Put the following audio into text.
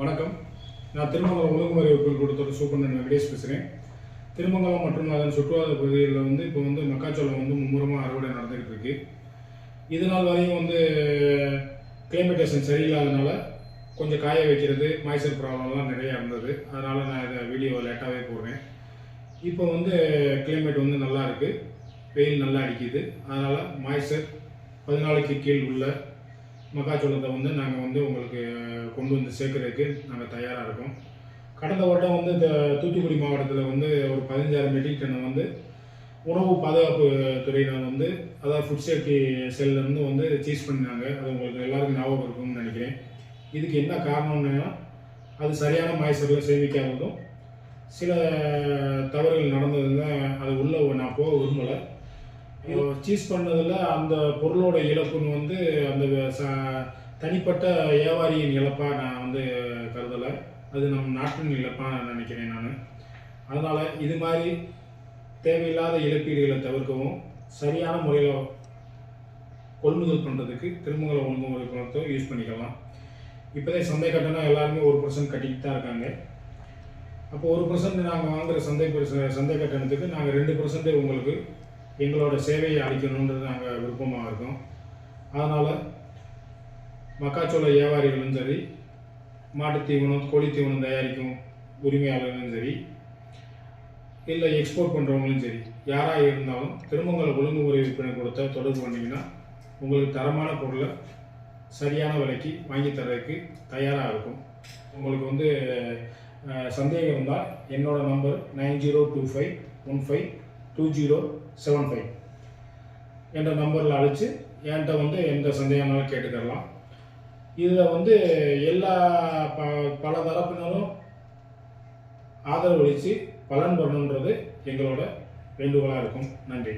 வணக்கம். நான் திருமங்கலம் ஒழுங்குமுறை ஒப்புதல் கொடுத்த சூப்பரண்ட் வெங்கடேஷ் பேசுகிறேன் திருமங்கலம் மற்றும் அதன் சுற்றுவட்டார பகுதிகளில் வந்து இப்போ வந்து மக்காச்சோளம் வந்து மும்முரமாக அறுவடை நடந்துகிட்டு இருக்கு. இதனால் வரையும் வந்து கிளைமேட்டேஷன் சரியில்லாதனால கொஞ்சம் காய வைக்கிறது மாய்ச்சர் ப்ராப்ளம்லாம் நிறையா இருந்தது. அதனால் நான் இதை வீடியோ லேட்டாகவே போடுறேன். இப்போ வந்து கிளைமேட் வந்து நல்லா இருக்குது வெயில் நல்லா அடிக்குது. அதனால் மாய்ச்சர் பதினாலுக்கு கீழ் உள்ள மக்காச்சோளத்தை வந்து நாங்கள் வந்து உங்களுக்கு கொண்டு வந்து சேர்க்கறதுக்கு நாங்கள் தயாராக இருக்கோம். கடந்த வருடம் வந்து இந்த தூத்துக்குடி மாவட்டத்தில் வந்து ஒரு பதினஞ்சாயிரம் மெட்ரிக் டன்னை வந்து உணவு பாதுகாப்பு துறையினர் வந்து அதாவது ஃபுட் சேஃப்டி செல்லேருந்து வந்து சீஸ் பண்ணினாங்க. அது உங்களுக்கு எல்லாருக்கும் ஞாபகம் இருக்கும்னு நினைக்கிறேன். இதுக்கு என்ன காரணம்னா அது சரியான மாய்ச்சரில் சேமிக்காததும் சில தவறுகள் நடந்ததுல அது உள்ளே நான் போக விரும்பலை. சீஸ் பண்ணதில் அந்த பொருளோட இழப்புன்னு வந்து அந்த ச- தனிப்பட்ட வியாபாரியின் இழப்பாக நான் வந்து கருதலை. அது நம் நாட்டின் இழப்பாக நான் நினைக்கிறேன் நான். அதனால் இது மாதிரி தேவையில்லாத இழப்பீடுகளை தவிர்க்கவும் சரியான முறையில் கொள்முதல் பண்ணுறதுக்கு திருமங்கல ஒழுங்குமுறை பணத்தை யூஸ் பண்ணிக்கலாம். இப்போதே சந்தை கட்டணம் எல்லாருமே ஒரு பர்சன்ட் கட்டிக்கிட்டு தான் இருக்காங்க. அப்போ ஒரு பர்சன்ட் நாங்கள் வாங்குற சந்தை சந்தை கட்டணத்துக்கு நாங்கள் ரெண்டு பர்சன்ட் உங்களுக்கு எங்களோட சேவையை அளிக்கணுன்றது நாங்கள் விருப்பமாக இருக்கோம். அதனால் மக்காச்சோள வியாபாரிகளும் சரி மாட்டுத்தீவனம் கோழி தீவனம் தயாரிக்கும் உரிமையாளர்களும் சரி இல்லை எக்ஸ்போர்ட் பண்ணுறவங்களும் சரி யாராக இருந்தாலும் திருமங்கல ஒழுங்குமுறை விற்பனை கொடுத்தா தொடர்பு பண்ணிங்கன்னா உங்களுக்கு தரமான பொருளை சரியான விலைக்கு வாங்கி தர்றதுக்கு தயாராக இருக்கும். உங்களுக்கு வந்து சந்தேகம் இருந்தால் என்னோடய number nine zero two five one five two zero seven five என்ற நம்பரில் அழைச்சு என்கிட்ட வந்து எந்த சந்தேகம்னாலும் கேட்டுக்கலாம் இதில் வந்து எல்லா ப பல தரப்பினரும் ஆதரவளித்து பலன் பண்ணணுன்றது எங்களோட வேண்டுகோளாக இருக்கும். நன்றி.